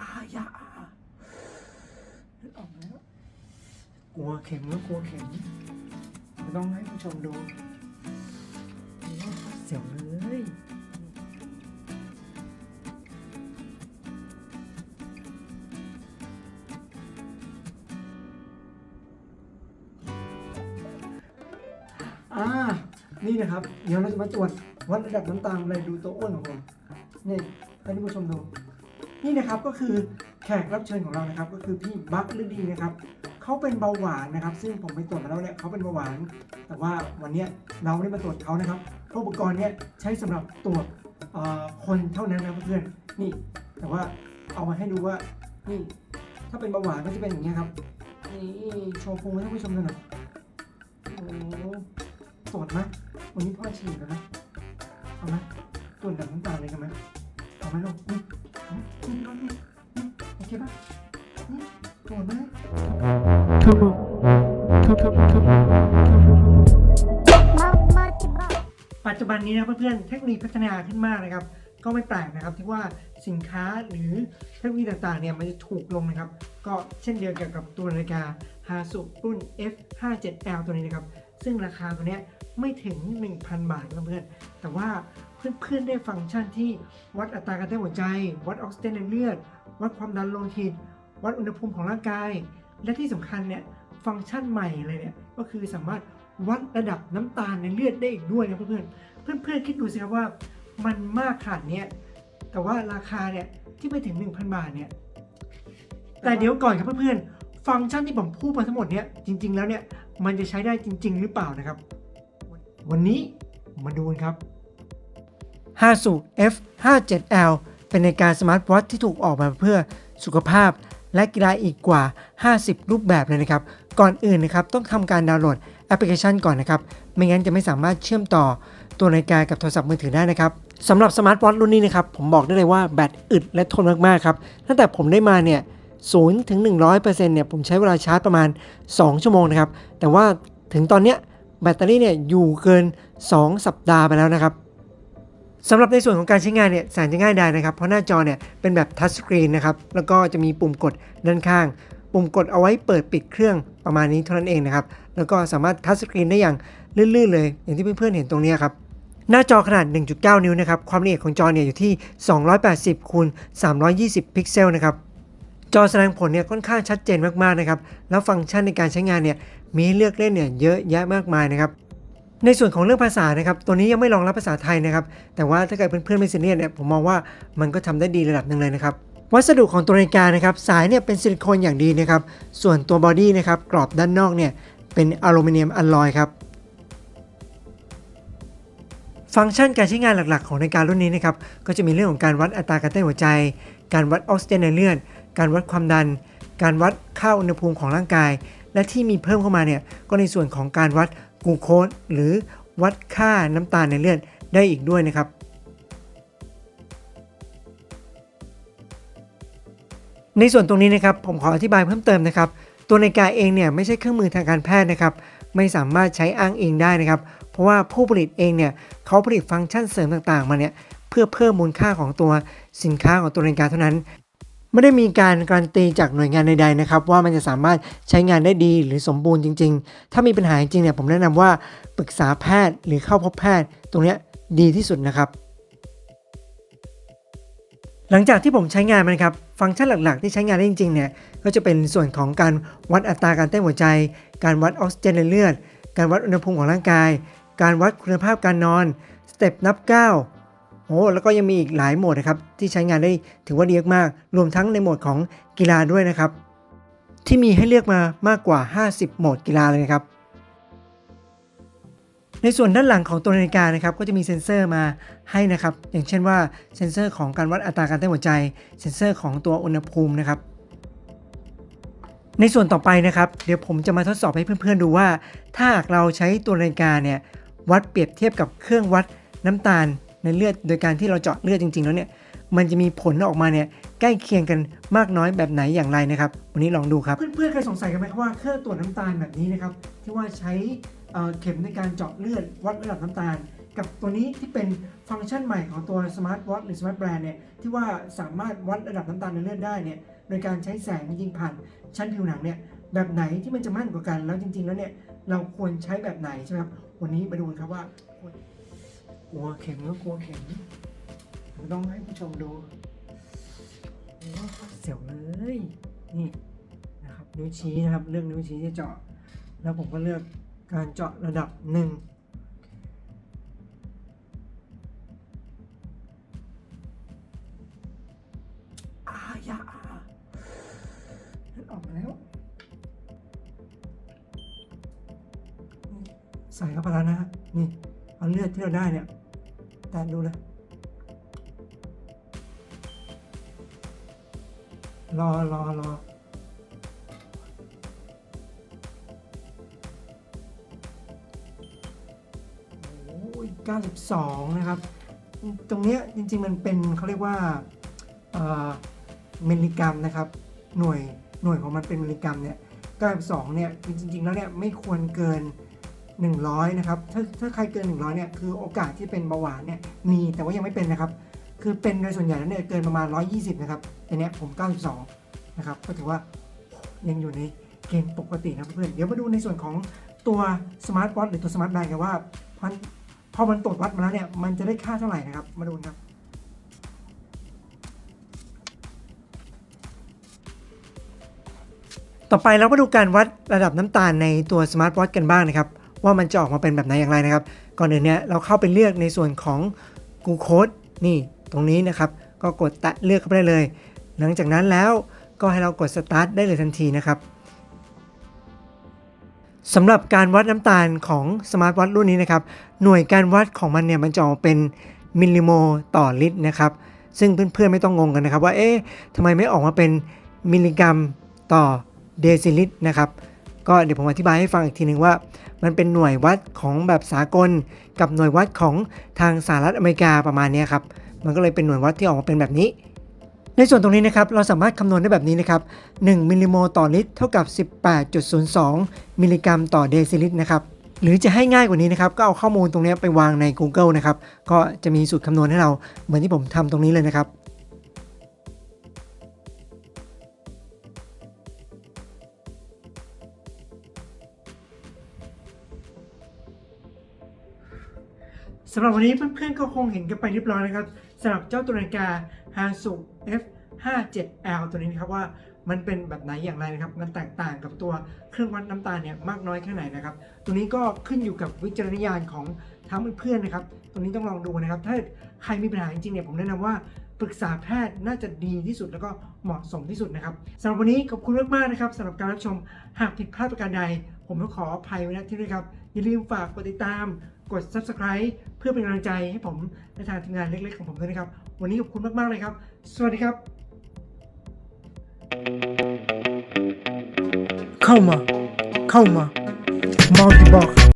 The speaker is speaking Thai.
อายาออกแล้วกลัวเข็มแล้วกลัวเข็มไม่ต้องให้ผู้ชมดูเสียวเลยอ่า นี่นะครับ เดี๋ยวเราจะมาตรวจวัดระดับน้ำตาลอะไรดูตัวอ้วนของเรานี่ให้ท่านผู้ชมดู นี่นะครับก็คือแขกรับเชิญของเรานะครับ ก็คือพี่บัคฤดีนะครับเขาเป็นเบาหวานนะครับ ซึ่งผมไปตรวจมาแล้วเนี่ยเขาเป็นเบาหวาน แต่ว่าวันนี้เราไม่ได้มาตรวจเขานะครับอุปกรณ์เนี้ยใช้สำหรับตรวจคนเท่านั้นนะเพื่อนนี่ แต่ว่าเอามาให้ดูว่านี่ถ้าเป็นเบาหวานก็จะเป็นอย่างเงี้ครับนี่โชว์พุงให้ท่านผู้ชมดูหน่อยโอ้ตรวจไหมวันนี้พ่อฉีดแล้วนะเอาไหมตรวจดับน้ำตาลเลยกันไหมเอาไหมลูก นี่เอานี่เอานี่นี่โอเคปะนี่ตรวจไหมครับผมครับครับครับปัจจุบันนี้นะเพื่อนๆเทคโนโลยีพัฒนาขึ้นมากนะครับ ก็ไม่แปลกนะครับที่ว่าสินค้าหรือเทคโนโลยีต่างๆเนี่ยมันจะถูกลงนะครับ ก็เช่นเดียวกันกับตัวนาฬิกา h a s u รุ่น F57L ตัวนี้นะครับ ซึ่งราคาตัวเนี้ยไม่ถึง 1,000 บาทนะเพื่อนๆแต่ว่า เพื่อนๆได้ฟังก์ชันที่วัดอัตราการเต้นหัวใจ วัดออกซิเจนในเลือด วัดความดันโลหิต วัดอุณหภูมิของร่างกาย และที่สำคัญเนี่ยฟังก์ชันใหม่เลยเนี่ยก็คือสามารถวัดระดับน้ำตาลในเลือดได้อีกด้วยนะเพื่อนๆเพื่อนๆคิดดูสิครับว่ามันมากขนาดเนี้ยแต่ว่าราคาเนี่ยที่ไม่ถึง 1,000 บาทเนี่ยแต่เดี๋ยวก่อนครับเพื่อนๆฟังก์ชันที่ผมพูดมาทั้งหมดเนี่ยจริง ๆ แล้วเนี่ยมันจะใช้ได้จริง ๆ หรือเปล่านะครับ วันนี้มาดูกันครับ 5สู F57L เป็นนาฬิกาสมาร์ทวอทที่ถูกออกมาเพื่อสุขภาพและกีฬาอีกกว่า 50 รูปแบบเลยนะครับ ก่อนอื่นนะครับต้องทำการดาวน์โหลดแอปพลิเคชันก่อนนะครับ ไม่งั้นจะไม่สามารถเชื่อมต่อตัวนาฬิกากับโทรศัพท์มือถือได้นะครับสำหรับสมาร์ทวอทรุ่นนี้นะครับ ผมบอกได้เลยว่าแบตอึดและทนมากๆครับ ตั้งแต่ผมได้มาเนี่ย0ถึง 100%เนี่ยผมใช้เวลาชาร์จประมาณ 2 ชั่วโมงนะครับ แต่ว่าถึงตอนเนี้ยแบตเตอรี่เนี่ยอยู่เกิน 2 สัปดาห์ไปแล้วนะครับ สำหรับในส่วนของการใช้งานเนี่ยแสนจะง่ายดายนะครับ เพราะหน้าจอเนี่ยเป็นแบบทัชสกรีนนะครับแล้วก็จะมีปุ่มกดด้านข้าง ปุ่มกดเอาไว้เปิดปิดเครื่องประมาณนี้เท่านั้นเองนะครับแล้วก็สามารถทัชสกรีนได้อย่างลื่นๆเลย อย่างที่เพื่อนๆเห็นตรงนี้ครับหน้าจอขนาด 1.9 นิ้วนะครับความละเอียดของจอเนี่ยอยู่ที่ 280คูณ320 พิกเซลนะครับจอแสดงผลเนี่ยค่อนข้างชัดเจนมากๆนะครับแล้วฟังก์ชันในการใช้งานเนี่ยมีให้เลือกเล่นเนี่ยเยอะแยะมากมายนะครับ ในส่วนของเรื่องภาษานะครับ ตัวนี้ยังไม่รองรับภาษาไทยนะครับ แต่ว่าถ้าเกิดเพื่อนๆไม่ซีเรียสเนี่ย ผมมองว่ามันก็ทำได้ดีระดับหนึ่งเลยนะครับ วัสดุของตัวนาฬิกานะครับ สายเนี่ยเป็นซิลิโคนอย่างดีนะครับ ส่วนตัวบอดี้นะครับ กรอบด้านนอกเนี่ย เป็นอลูมิเนียมอลลอยครับ ฟังก์ชันการใช้งานหลักๆ ของนาฬิการุ่นนี้นะครับ ก็จะมีเรื่องของการวัดอัตราการเต้นหัวใจ การวัดออกซิเจนในเลือด การวัดความดัน การวัดค่าอุณหภูมิของร่างกาย และที่มีเพิ่มเข้ามาเนี่ย ก็ในส่วนของการวัด กูโคสหรือวัดค่าน้ำตาลในเลือดได้อีกด้วยนะครับ ในส่วนตรงนี้นะครับผมขออธิบายเพิ่มเติมนะครับ ตัวนาฬิกาเองเนี่ยไม่ใช่เครื่องมือทางการแพทย์นะครับ ไม่สามารถใช้อ้างอิงได้นะครับ เพราะว่าผู้ผลิตเองเนี่ยเขาผลิตฟังก์ชันเสริมต่างๆ มาเนี่ยเพื่อเพิ่มมูลค่าของตัวสินค้าของตัวนาฬิกาเท่านั้น ไม่ได้มีการการันตีจากหน่วยงานใดๆนะครับว่ามันจะสามารถใช้งานได้ดีหรือสมบูรณ์จริง ๆ ถ้ามีปัญหาจริงเนี่ยผมแนะนำว่าปรึกษาแพทย์หรือเข้าพบแพทย์ ตรงนี้ดีที่สุดนะครับ หลังจากที่ผมใช้งานมันครับฟังก์ชันหลักๆ ที่ใช้งานได้จริงๆเนี่ยก็จะเป็นส่วนของการวัดอัตราการเต้นหัวใจ การวัดออกซิเจนในเลือด การวัดอุณหภูมิของร่างกาย การวัดคุณภาพการนอนสเต็ปนับก้าว โอ้แล้วก็ยังมีอีกหลายโหมดนะครับที่ใช้งานได้ถือว่าดีมาก รวมทั้งในโหมดของกีฬาด้วยนะครับ ที่มีให้เลือกมามากกว่า 50 โหมดกีฬาเลยนะครับ ในส่วนด้านหลังของตัวนาฬิกานะครับก็จะมีเซ็นเซอร์มาให้นะครับ อย่างเช่นว่าเซ็นเซอร์ของการวัดอัตราการเต้นหัวใจ เซ็นเซอร์ของตัวอุณหภูมินะครับในส่วนต่อไปนะครับ เดี๋ยวผมจะมาทดสอบให้เพื่อนๆดูว่า ถ้าหากเราใช้ตัวนาฬิกาเนี่ยวัดเปรียบเทียบกับเครื่องวัดน้ำตาล ในเลือดโดยการที่เราเจาะเลือดจริง ๆ แล้วเนี่ยมันจะมีผลออกมาเนี่ยใกล้เคียงกันมากน้อยแบบไหนอย่างไรนะครับ วันนี้ลองดูครับ เพื่อนๆเคยสงสัยกันไหมครับว่าเครื่องตรวจน้ำตาลแบบนี้นะครับที่ว่าใช้เข็มในการเจาะเลือดวัดระดับน้ำตาล กับตัวนี้ที่เป็นฟังก์ชันใหม่ของตัว Smart Watch หรือ Smart Band เนี่ยที่ว่าสามารถวัดระดับน้ำตาลในเลือดได้เนี่ยโดยการใช้แสงยิงผ่านชั้นผิวหนังเนี่ยแบบไหนที่มันจะมั่นกว่ากันแล้วจริง ๆ แล้วเนี่ยเราควรใช้แบบไหนใช่ไหมครับวันนี้มาดูกันครับว่า กลัวเข็มก็กลัวเข็มต้องให้ผู้ชมดูโอ้เสียวเลยนี่นะครับนิ้วชี้นะครับเลือกนิ้วชี้ที่เจาะ แล้วผมก็เลือกการเจาะระดับหนึ่งอายาออกมาแล้ว ใส่เข้าไปแล้วนะฮะนี่เอาเลือดที่เราได้เนี่ย แตนดูเลย รอรอรอโอ้ย92 นะครับ ตรงเนี้ยจริง ๆ มันเป็นเขาเรียกว่าเมิลลิกรัมนะครับ หน่วยหน่วยของมันเป็นมิลลิกรัมเนี่ย92เนี่ยจริง ๆ แล้วเนี่ยไม่ควรเกิน 100 นะครับ ถ้าถ้าใครเกิน 100 เนี่ย คือโอกาสที่เป็นเบาหวานเนี่ย มีแต่ว่ายังไม่เป็นนะครับ คือเป็นโดยส่วนใหญ่แล้วเนี่ยเกินประมาณ 120 นะครับ แต่เนี้ยผม 92 นะครับ ก็ถือว่ายังอยู่ในเกณฑ์ปกตินะเพื่อน เดี๋ยวมาดูในส่วนของตัวสมาร์ทวอทหรือตัวสมาร์ทแบนกันว่าพอพอมันตรวจวัดมาแล้วเนี่ย มันจะได้ค่าเท่าไหร่นะครับ มาดูครับ ต่อไปเรามาดูการวัดระดับน้ำตาลในตัวสมาร์ทวอทกันบ้างนะครับ ว่ามันจะออกมาเป็นแบบไหนอย่างไรนะครับ ก่อนอื่นเนี่ยเราเข้าไปเลือกในส่วนของกูโคดนี่ตรงนี้นะครับ ก็กดแตะเลือกเข้าไปได้เลย หลังจากนั้นแล้วก็ให้เรากดสตาร์ทได้เลยทันทีนะครับสำหรับการวัดน้ำตาลของสมาร์ทวอทรุ่นนี้นะครับ หน่วยการวัดของมันเนี่ยมันจะออกเป็นมิลลิโมต่อลิตรนะครับ ซึ่งเพื่อนๆไม่ต้องงงกันนะครับ ว่าเอ๊ะทำไมไม่ออกมาเป็นมิลลิกรัมต่อเดซิลิตรนะครับ ก็เดี๋ยวผมอธิบายให้ฟังอีกทีหนึ่งว่า มันเป็นหน่วยวัดของแบบสากล กับหน่วยวัดของทางสหรัฐอเมริกาประมาณนี้ครับ มันก็เลยเป็นหน่วยวัดที่ออกมาเป็นแบบนี้ ในส่วนตรงนี้นะครับ เราสามารถคำนวณได้แบบนี้นะครับ 1 มิลลิโมต่อลิตร เท่ากับ 18.02 มิลลิกรัมต่อเดซิลิตรนะครับหรือจะให้ง่ายกว่านี้นะครับ ก็เอาข้อมูลตรงนี้ไปวางใน Google นะครับ ก็จะมีสูตรคำนวณให้เราเหมือนที่ผมทำตรงนี้เลยนะครับ สำหรับวันนี้เพื่อนๆก็คงเห็นกันไปเรียบร้อยนะครับสำหรับเจ้าตัวนาฬิกา Hansu F57L ตัวนี้นะครับว่ามันเป็นแบบไหนอย่างไรนะครับ มันแตกต่างกับตัวเครื่องวัดน้ำตาลเนี่ยมากน้อยแค่ไหนนะครับ ตัวนี้ก็ขึ้นอยู่กับวิจารณญาณของทั้งเพื่อนๆนะครับ ตัวนี้ต้องลองดูนะครับ ถ้าใครมีปัญหาจริงๆเนี่ยผมแนะนำว่าปรึกษาแพทย์น่าจะดีที่สุดแล้วก็เหมาะสมที่สุดนะครับสำหรับวันนี้ขอบคุณมากๆนะครับสำหรับการรับชม หากผิดพลาดประการใด ผมต้องขออภัยไว้ณที่นี้ครับ อย่าลืมฝากกดติดตาม กด subscribe เพื่อเป็นกำลังใจให้ผมและทางทีมงานเล็กๆของผมด้วยนะครับ วันนี้ขอบคุณมากๆเลยครับ สวัสดีครับ เข้ามา เข้ามามัลติบอก